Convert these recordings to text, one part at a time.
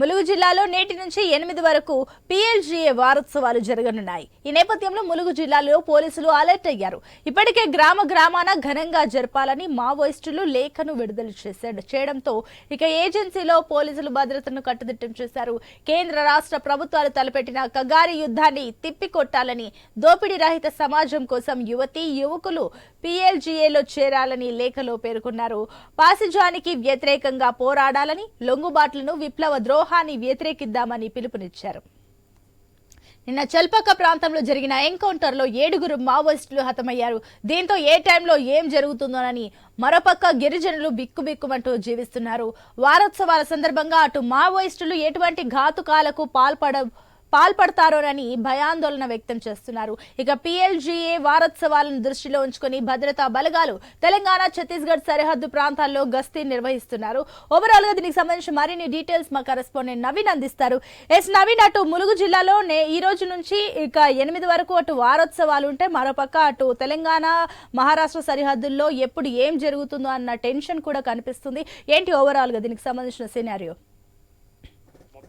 ములుగు జిల్లాలో నేటి నుంచి ఎనిమిది వరకు పీఎల్జీఏ వారోత్సవాలు జరగనున్నాయి. ఈ నేపథ్యంలో ములుగు జిల్లాలో పోలీసులు అలర్ట్ అయ్యారు. ఇప్పటికే గ్రామ గ్రామాన ఘనంగా జరపాలని మావోయిస్టులు లేఖను విడుదల చేశాడు చేయడంతో ఇక ఏజెన్సీలో పోలీసులు భద్రతను కట్టుదిట్టం చేశారు. కేంద్ర రాష్ట్ర ప్రభుత్వాలు తలపెట్టిన కగారి యుద్ధాన్ని తిప్పికొట్టాలని దోపిడీ రహిత సమాజం కోసం యువతి యువకులు పిఎల్జీఏలో చేరాలని లేఖలో పేర్కొన్నారు. పాసిజానికి వ్యతిరేకంగా పోరాడాలని లొంగుబాట్లను విప్లవ వ్యూహాన్ని వ్యతిరేకిద్దామని పిలుపునిచ్చారు. నిన్న చల్పక ప్రాంతంలో జరిగిన ఎన్కౌంటర్లో ఏడుగురు మావోయిస్టులు హతమయ్యారు. దీంతో ఏ టైంలో ఏం జరుగుతుందోనని మరోపక్క గిరిజనులు బిక్కుబిక్కుమంటూ జీవిస్తున్నారు. వారోత్సవాల సందర్భంగా అటు మావోయిస్టులు ఎటువంటి ఘాతుకాలకు పాల్పడ పాల్పడతారోనని భయాందోళన వ్యక్తం చేస్తున్నారు. ఇక పిఎల్జీఏ వారోత్సవాలను దృష్టిలో ఉంచుకుని భద్రతా బలగాలు తెలంగాణ ఛత్తీస్గఢ్ సరిహద్దు ప్రాంతాల్లో గస్తీ నిర్వహిస్తున్నారు. ఓవరాల్గా దీనికి సంబంధించి మరిన్ని డీటెయిల్స్ మా కరెస్పాండెంట్ నవీన్ అందిస్తారు. ఎస్ నవీన్ అటు ములుగు జిల్లాలోనే ఈ రోజు నుంచి ఇక ఎనిమిది వరకు అటు వారోత్సవాలు ఉంటే మరోపక్క అటు తెలంగాణ మహారాష్ట్ర సరిహద్దుల్లో ఎప్పుడు ఏం జరుగుతుందో అన్న టెన్షన్ కూడా కనిపిస్తుంది. ఏంటి ఓవరాల్గా దీనికి సంబంధించిన సినారియో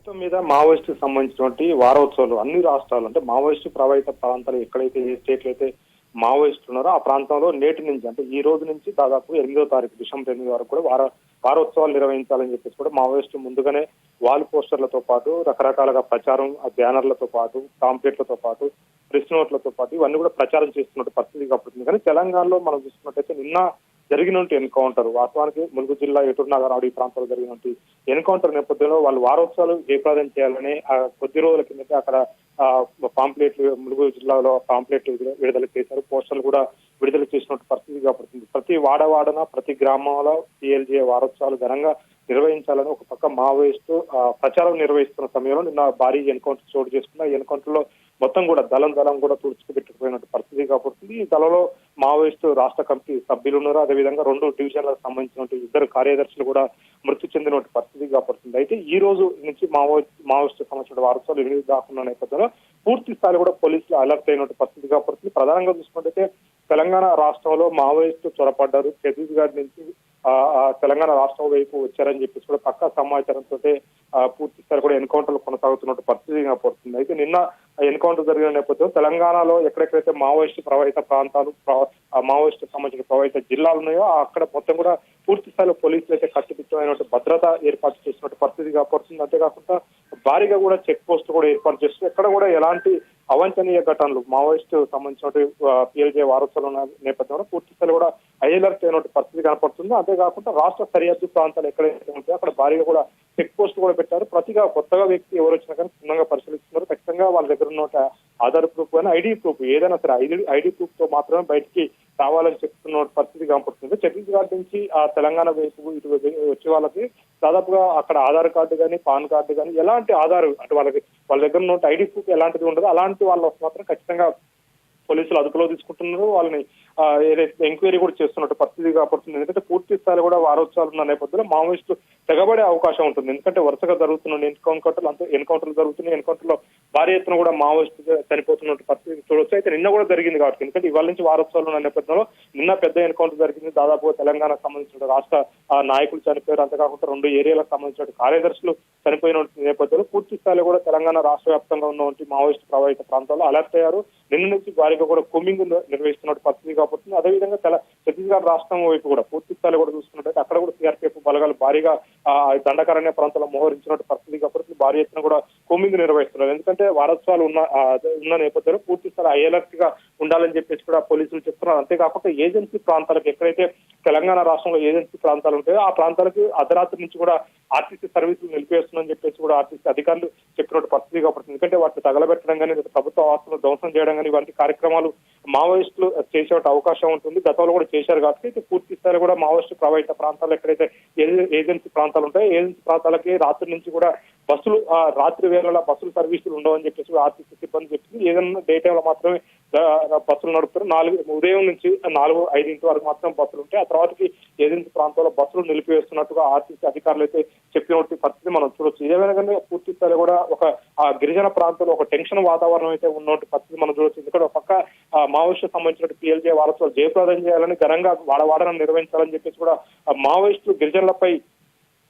మొత్తం మీద మావోయిస్టు సంబంధించినటువంటి వారోత్సవాలు అన్ని రాష్ట్రాలు అంటే మావోయిస్టు ప్రభావిత ప్రాంతాలు ఎక్కడైతే ఏ స్టేట్లు అయితే మావోయిస్టులు ఉన్నారో ఆ ప్రాంతంలో నేటి నుంచి అంటే ఈ రోజు నుంచి దాదాపు ఎనిమిదో తారీఖు డిసెంబర్ ఎనిమిది వరకు కూడా వార వారోత్సవాలు నిర్వహించాలని చెప్పేసి కూడా మావోయిస్టు ముందుగానే వాల్ పోస్టర్లతో పాటు రకరకాలుగా ప్రచారం ఆ బ్యానర్లతో పాటు కాంప్లెట్లతో పాటు ప్రెస్ నోట్లతో పాటు ఇవన్నీ కూడా ప్రచారం చేస్తున్నట్టు పరిస్థితి కాబట్టి కానీ తెలంగాణలో మనం చూసుకున్నట్టయితే నిన్న జరిగినటువంటి ఎన్కౌంటర్ వాస్తవానికి ములుగు జిల్లా ఎటూరు నగరాడు ఈ ప్రాంతంలో ఎన్కౌంటర్ నేపథ్యంలో వాళ్ళు వారోత్సవాలు జయప్రదం చేయాలని కొద్ది రోజుల కిందట అక్కడ పాంప్లెట్లు ములుగు జిల్లాలో పాంప్లెట్లు విడుదల చేశారు. పోస్టర్లు కూడా విడుదల చేసినట్టు పరిస్థితి కాబట్టి ప్రతి వాడవాడన ప్రతి గ్రామంలో పిఎల్జే వారోత్సవాలు ఘనంగా నిర్వహించాలని ఒక పక్క మావోయిస్టు ఆ, ప్రచారం నిర్వహిస్తున్న సమయంలో నిన్న భారీ ఎన్కౌంటర్ చోటు చేసుకున్న ఎన్కౌంటర్లో మొత్తం కూడా దళం దళం కూడా తుడుచుకుపెట్టుకుపోయినట్టు పరిస్థితి కాబట్టి ఈ దళంలో మావోయిస్టు రాష్ట్ర కమిటీ సభ్యులు ఉన్నారు అదేవిధంగా రెండు డివిజన్లకు సంబంధించిన ఇద్దరు కార్యదర్శులు కూడా మృతి చెందినట్టు పరిస్థితి కాపడుతుంది అయితే ఈ రోజు నుంచి మావో మావోయిస్టు సంబంధించిన వారసులు ఎనిమిది దాకున్న నేపథ్యంలో పూర్తి స్థాయి కూడా పోలీసులు అలర్ట్ అయినట్టు పరిస్థితి కాపడుతుంది ప్రధానంగా చూసుకుంటే తెలంగాణ రాష్ట్రంలో మావోయిస్టు చొరపడ్డారు. ఛత్తీస్గఢ్ నుంచి తెలంగాణ రాష్ట్రం వైపు వచ్చారని చెప్పేసి కూడా పక్కా సమాచారంతో పూర్తి స్థాయి కూడా ఎన్కౌంటర్లు కొనసాగుతున్నట్టు పరిస్థితి కనపడుతుంది అయితే నిన్న ఎన్కౌంటర్ జరిగిన నేపథ్యంలో తెలంగాణలో ఎక్కడెక్కడైతే మావోయిస్టు ప్రవహిత ప్రాంతాలు ఆ మావోయిస్టు సంబంధించిన ప్రవహిత జిల్లాలు ఉన్నాయో అక్కడ మొత్తం కూడా పూర్తి స్థాయిలో పోలీసులు అయితే కట్టుదిట్టమైనటువంటి భద్రత ఏర్పాటు చేసినట్టు పరిస్థితి కనపడుతుంది అంతేకాకుండా భారీగా కూడా చెక్ పోస్ట్ కూడా ఏర్పాటు చేస్తుంది ఎక్కడ కూడా ఎలాంటి అవాంఛనీయ ఘటనలు మావోయిస్టు సంబంధించిన పిఎల్జే వారసులు ఉన్న నేపథ్యంలో పూర్తి స్థాయిలో కూడా అలర్ట్ అయినటువంటి పరిస్థితి కనపడుతుంది. అంతేకాకుండా రాష్ట్ర సరిహద్దు ప్రాంతాలు ఎక్కడైతే ఉంటాయో అక్కడ భారీగా కూడా చెక్ పోస్ట్ కూడా పెట్టారు. ప్రతిగా కొత్తగా వ్యక్తి ఎవరు వచ్చినా కానీ క్షుణ్ణంగా పరిశీలిస్తున్నారు. ఖచ్చితంగా వాళ్ళ దగ్గర ఉన్న ఆధార్ ప్రూఫ్ అయినా ఐడి ప్రూఫ్ ఏదైనా సరే ఐడి ఐడి ప్రూఫ్తో మాత్రమే బయటికి రావాలని చెప్తున్న పరిస్థితి కనపడుతుంది. ఛత్తీస్గఢ్ నుంచి ఆ తెలంగాణ వైపు ఇటు వచ్చే వాళ్ళకి దాదాపుగా అక్కడ ఆధార్ కార్డు కానీ పాన్ కార్డు కానీ ఎలాంటి ఆధార్ అంటే వాళ్ళకి వాళ్ళ దగ్గర ఉన్న ఐడి ప్రూఫ్ ఎలాంటిది ఉండదు అలాంటి వాళ్ళు మాత్రం ఖచ్చితంగా పోలీసులు అదుపులో తీసుకుంటున్నారు. వాళ్ళని ఏదైతే ఎంక్వైరీ కూడా చేస్తున్నట్టు పరిస్థితి కాబట్టి ఎందుకంటే పూర్తి స్థాయిలో కూడా వారోత్సవాలు ఉన్న నేపథ్యంలో మావోయిస్టులు తెగబడే అవకాశం ఉంటుంది. ఎందుకంటే వరుసగా జరుగుతున్న ఎన్కౌంటర్లు అంతా ఎన్కౌంటర్లు జరుగుతున్నాయి. ఎన్కౌంటర్లో భారీ ఎత్తున కూడా మావోయిస్టు చనిపోతున్నట్టు పరిస్థితి చూడొచ్చు అయితే నిన్న కూడా జరిగింది కాబట్టి. ఎందుకంటే ఇవాళ నుంచి వారోత్సవాలు ఉన్న నేపథ్యంలో నిన్న పెద్ద ఎన్కౌంటర్ జరిగింది. దాదాపు తెలంగాణకు సంబంధించిన రాష్ట్ర నాయకులు చనిపోయారు. అంతేకాకుండా రెండు ఏరియాలకు సంబంధించిన కార్యదర్శులు చనిపోయిన నేపథ్యంలో పూర్తి స్థాయిలో కూడా తెలంగాణ రాష్ట్ర వ్యాప్తంగా ఉన్నటువంటి మావోయిస్టు ప్రభావిత ప్రాంతాల్లో అలర్ట్ అయ్యారు. నిన్న నుంచి భారీగా కూడా కుమ్మింగ్ నిర్వహిస్తున్నట్టు పరిస్థితి కాబట్టి అదేవిధంగా తెల ఛత్తీస్గఢ్ రాష్ట్రం వైపు కూడా పూర్తి స్థాయిలో కూడా చూసుకున్నట్టయితే అక్కడ కూడా సిఆర్పీఎఫ్ బలగాలు భారీగా ఆ, దండకారణ్య ప్రాంతంలో మోహరించినట్టు పరిస్థితి కాబట్టి భారీ ఎత్తున కూడా కుమ్మింగ్ నిర్వహిస్తున్నారు. ఎందుకంటే వారసత్వాలు ఉన్న ఉన్న నేపథ్యంలో పూర్తి స్థాయి అలర్ట్గా ఉండాలని చెప్పేసి కూడా పోలీసులు చెప్తున్నారు. అంతేకాకుండా ఏజెన్సీ ప్రాంతాలకు ఎక్కడైతే తెలంగాణ రాష్ట్రంలో ఏజెన్సీ ప్రాంతాలు ఉంటాయో ఆ ప్రాంతాలకు అర్ధరాత్రి నుంచి కూడా ఆర్టీసీ సర్వీసులు నిలిపేస్తుందని చెప్పేసి కూడా ఆర్టీసీ అధికారులు చెప్పినట్టు పరిస్థితి కాబట్టి ఎందుకంటే వాటిని తగలబెట్టడం కానీ లేదా ప్రభుత్వ ఆస్తులను ధ్వంసం చేయడం కానీ ఇలాంటి కార్యక్రమాలు మావోయిస్టులు చేసే అవకాశం ఉంటుంది. గతంలో కూడా చేశారు కాబట్టి అయితే పూర్తి స్థాయిలో కూడా మావోయిస్టు ప్రభావిత ప్రాంతాలు ఎక్కడైతే ఏ- ఏజెన్సీ ప్రాంతాలు ఉంటాయో ఏజెన్సీ ప్రాంతాలకి రాత్రి నుంచి కూడా బస్సులు రాత్రి వేళల బస్సులు సర్వీసులు ఉండవని చెప్పేసి ఆర్టీసీ సిబ్బంది చెప్పింది. ఏదైనా డే టైంలో మాత్రమే బస్సులు నడుపుతారు. నాలుగు ఉదయం నుంచి నాలుగు ఐదింటి వరకు మాత్రం బస్సులు ఉంటాయి. ఆ తర్వాతకి ఏజెన్సీ ప్రాంతంలో బస్సులు నిలిపివేస్తున్నట్టుగా ఆర్టీసీ అధికారులు అయితే చెప్పినటువంటి పరిస్థితి మనం చూడొచ్చు. ఏదైనా కానీ పూర్తి స్థాయిలో కూడా ఒక ఆ గిరిజన ప్రాంతంలో ఒక టెన్షన్ వాతావరణం అయితే ఉన్నటువంటి పరిస్థితి మనం చూడొచ్చు. ఎందుకంటే ఒక పక్క మావోయిస్టు సంబంధించిన పిఎల్జే వారసులు జయప్రదం చేయాలని ఘనంగా వాడవాడనం నిర్వహించాలని చెప్పేసి కూడా మావోయిస్టు మావోయిస్టులు గిరిజనులపై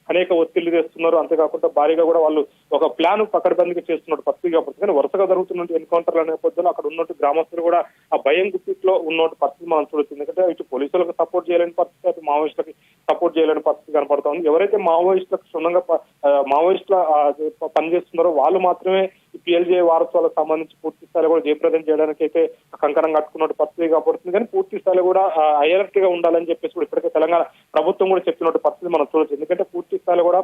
అనేక ఒత్తిళ్ళు తెస్తున్నారు అంతేకాకుండా భారీగా కూడా వాళ్ళు ఒక ప్లాన్ పకడ్బందీగా చేస్తున్నట్టు పరిస్థితి కానీ వరుసగా జరుగుతున్న ఎన్కౌంటర్ల నేపథ్యంలో అక్కడ ఉన్నట్టు గ్రామస్తులు కూడా ఆ భయం గుప్పిట్లో ఉన్నట్టు పరిస్థితి మనం చూడొచ్చు ఎందుకంటే ఇటు పోలీసులకు సపోర్ట్ చేయలేని పరిస్థితి అటు మావోయిస్టులకి సపోర్ట్ చేయలేని పరిస్థితి కనపడుతుంది ఎవరైతే మావోయిస్టులకు క్షుణ్ణంగా మావోయిస్టుల పనిచేస్తున్నారో వాళ్ళు మాత్రమే పిఎల్జే వారసత్వాలకు సంబంధించి పూర్తి స్థాయిలో కూడా జయప్రదం చేయడానికి అయితే కంకణం కట్టుకున్నట్టు పరిస్థితి కాబడుతుంది. కానీ పూర్తి స్థాయిలో కూడా అలర్ట్గా ఉండాలని చెప్పేసి కూడా ఇప్పటికే తెలంగాణ ప్రభుత్వం కూడా చెప్పినట్టు పరిస్థితి మనం చూడొచ్చు. ఎందుకంటే పూర్తి స్థాయిలో కూడా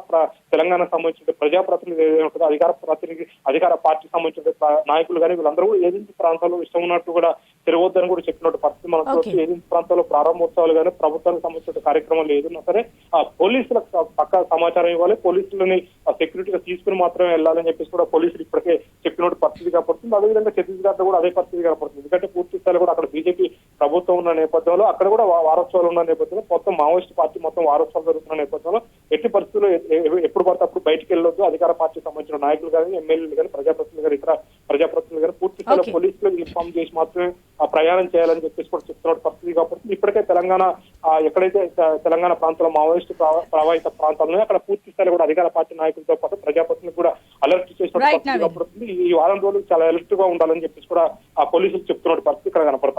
తెలంగాణ సంబంధించిన ప్రజాప్రతినిధి ఉంటుందో అధికార ప్రతినిధి అధికార పార్టీ సంబంధించిన నాయకులు కానీ వీళ్ళందరూ కూడా ఏజెన్సీ ప్రాంతాల్లో ఇష్టం ఉన్నట్టు కూడా తిరగొద్దని కూడా చెప్పినట్టు పరిస్థితి మనం చూడొచ్చు. ఏజెన్సీ ప్రాంతాల్లో ప్రారంభోత్సవాలు కానీ ప్రభుత్వానికి సంబంధించిన కార్యక్రమాలు ఏదైనా సరే ఆ పోలీసులకు పక్కా సమాచారం ఇవ్వాలి. పోలీసులని సెక్యూరిటీగా తీసుకుని మాత్రమే వెళ్ళాలని చెప్పేసి కూడా పోలీసులు ఇప్పటికే చెప్పినట్టు పరిస్థితి కనపడుతుంది అదేవిధంగా ఛత్తీస్గఢ్లో కూడా అదే పరిస్థితి కనపడుతుంది. ఎందుకంటే పూర్తి స్థాయిలో కూడా అక్కడ బీజేపీ ప్రభుత్వం ఉన్న నేపథ్యంలో అక్కడ కూడా వారోత్సవాలు ఉన్న నేపథ్యంలో మొత్తం మావోయిస్ట్ పార్టీ మొత్తం వారోత్సవాలు జరుగుతున్న నేపథ్యంలో ఎట్టి పరిస్థితుల్లో ఎప్పుడు పడితే అప్పుడు బయటికి వెళ్ళొద్దు. అధికార పార్టీ సంబంధించిన నాయకులు కానీ ఎమ్మెల్యేలు కానీ ప్రజాప్రతినిధులు కానీ ఇతర ప్రజాప్రతినిధులు కానీ పూర్తి స్థాయిలో. పోలీసులకు ఇన్ఫార్మ్ చేసి మాత్రమే ఆ ప్రయాణం చేయాలని చెప్పేసి కూడా చెప్తున్న పరిస్థితి కాబట్టి ఇప్పటికే తెలంగాణ ఎక్కడైతే తెలంగాణ ప్రాంతంలో మావోయిస్ట్ ప్రభావిత ప్రాంతాలను అక్కడ పూర్తి స్థాయిలో కూడా అధికార పార్టీ నాయకులతో పాటు ప్రజాప్రతినిధులు కూడా అలర్ట్ చేసిన ఈ వారం రోజులు చాలా అలర్ట్గా ఉండాలని చెప్పేసి కూడా ఆ పోలీసులు చెప్తున్న పరిస్థితి ఇక్కడ కనపడతాం